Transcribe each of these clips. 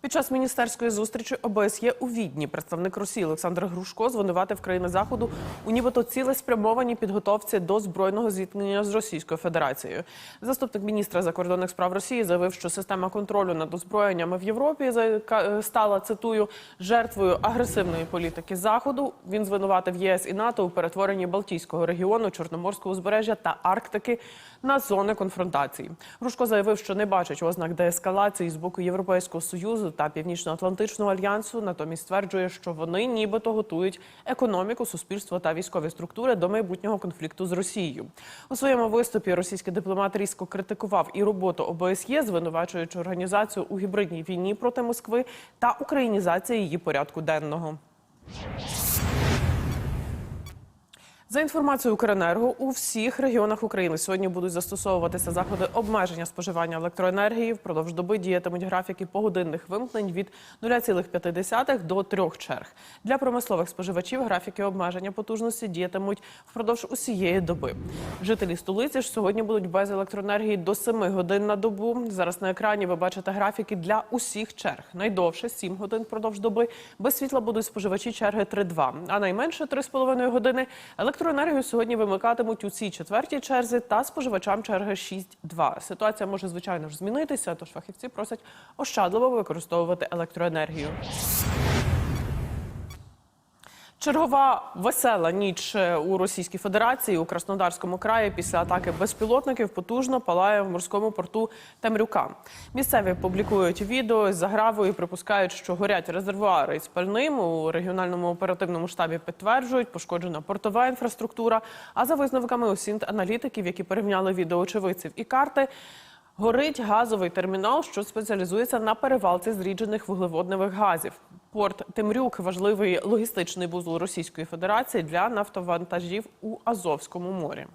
Під час міністерської зустрічі ОБСЄ у Відні представник Росії Олександр Грушко звинуватив країни заходу у нібито цілеспрямованій підготовці до збройного зіткнення з Російською Федерацією. Заступник міністра закордонних справ Росії заявив, що система контролю над озброєннями в Європі е, стала цитую жертвою агресивної політики заходу. Він звинуватив ЄС і НАТО у перетворенні Балтійського регіону, Чорноморського узбережжя та Арктики на зони конфронтації. Грушко заявив, що не бачить ознак деескалації з боку Європейського союзу та Північно-Атлантичного альянсу. Натомість стверджує, що вони нібито готують економіку, суспільство та військові структури до майбутнього конфлікту з Росією. У своєму виступі російський дипломат різко критикував і роботу ОБСЄ, звинувачуючи організацію у гібридній війні проти Москви та українізації її порядку денного. За інформацією Укренерго, у всіх регіонах України сьогодні будуть застосовуватися заходи обмеження споживання електроенергії. Впродовж доби діятимуть графіки погодинних вимкнень від 0,5 до 3 черг. Для промислових споживачів графіки обмеження потужності діятимуть впродовж усієї доби. Жителі столиці ж сьогодні будуть без електроенергії до 7 годин на добу. Зараз на екрані ви бачите графіки для усіх черг. Найдовше 7 годин впродовж доби. Без світла будуть споживачі черги 3-2, а найменше 3,5 години. Електроенергію сьогодні вимикатимуть у цій четвертій черзі та споживачам черги 6-2. Ситуація може звичайно ж змінитися, тож фахівці просять ощадливо використовувати електроенергію. Чергова весела ніч е, у Російській Федерації у Краснодарському краї після атаки безпілотників потужно палає в морському порту Темрюка. Місцеві публікують відео з загравою припускають, що горять резервуари із пальним. У регіональному оперативному штабі підтверджують, пошкоджена портова інфраструктура. А за висновками осінт аналітиків, які порівняли відео очевидців і карти. Горить газовий термінал, що спеціалізується на перевалці зріджених вуглеводневих газів. Порт Темрюк важливий логістичний вузол Російської Федерації для нафтовантажів у Азовському морі.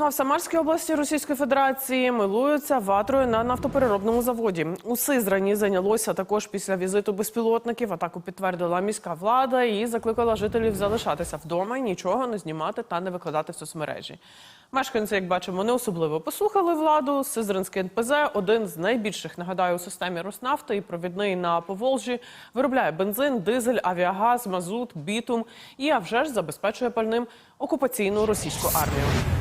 Ну а в Самарській області Російської Федерації милуються ватрою на нафтопереробному заводі. У Сизрані зайнялося також після візиту безпілотників. Атаку підтвердила міська влада і закликала жителів залишатися вдома і нічого не знімати та не викладати в соцмережі. Мешканці, як бачимо, не особливо послухали владу. Сизранський НПЗ один з найбільших, нагадаю, у системі Роснафти і провідний на Поволжі, виробляє бензин, дизель, авіагаз, мазут, бітум і а вже ж забезпечує пальним окупаційну російську армію.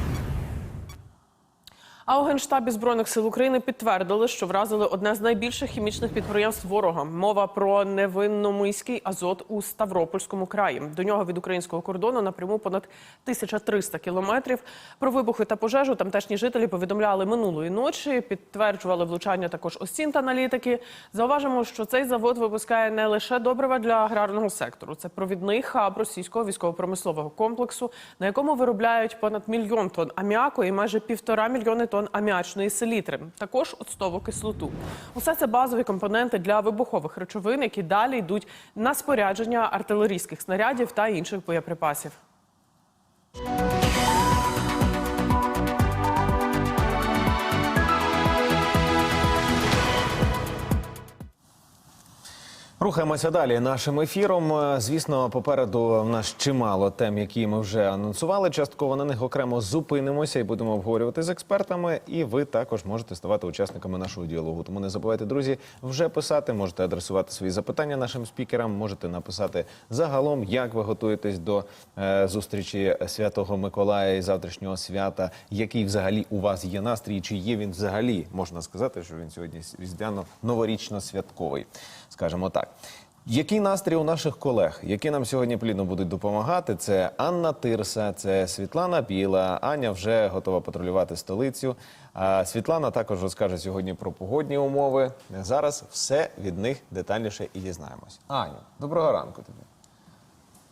А у генштабі збройних сил України підтвердили, що вразили одне з найбільших хімічних підприємств ворога. Мова про невинномийський азот у Ставропольському краї. До нього від українського кордону напряму понад 1300 кілометрів. Про вибухи та пожежу тамтешні жителі повідомляли минулої ночі. Підтверджували влучання також осінт-аналітики. Зауважимо, що цей завод випускає не лише добрива для аграрного сектору. Це провідний хаб російського військово-промислового комплексу, на якому виробляють понад мільйон тонн аміаку і майже півтора мільйони тонн аміачної селітри. Також оцтову кислоту. Усе це базові компоненти для вибухових речовин, які далі йдуть на спорядження артилерійських снарядів та інших боєприпасів. Рухаємося далі нашим ефіром. Е, Звісно, попереду в нас чимало тем, які ми вже анонсували. Частково на них окремо зупинимося і будемо обговорювати з експертами. І ви також можете ставати учасниками нашого діалогу. Тому не забувайте, друзі, вже писати. Можете адресувати свої запитання нашим спікерам. Можете написати загалом, як ви готуєтесь до е, зустрічі Святого Миколая і завтрашнього свята. Який взагалі у вас є настрій? Чи є він взагалі? Можна сказати, що він сьогодні різдвяно-новорічно святковий, скажімо Який настрій у наших колег, які нам сьогодні плідно будуть допомагати? Це Анна Тирса, це Світлана Біла. Аня вже готова патрулювати столицю. А Світлана також розкаже сьогодні про погодні умови. Зараз все від них детальніше і дізнаємось. Аню, доброго ранку тобі.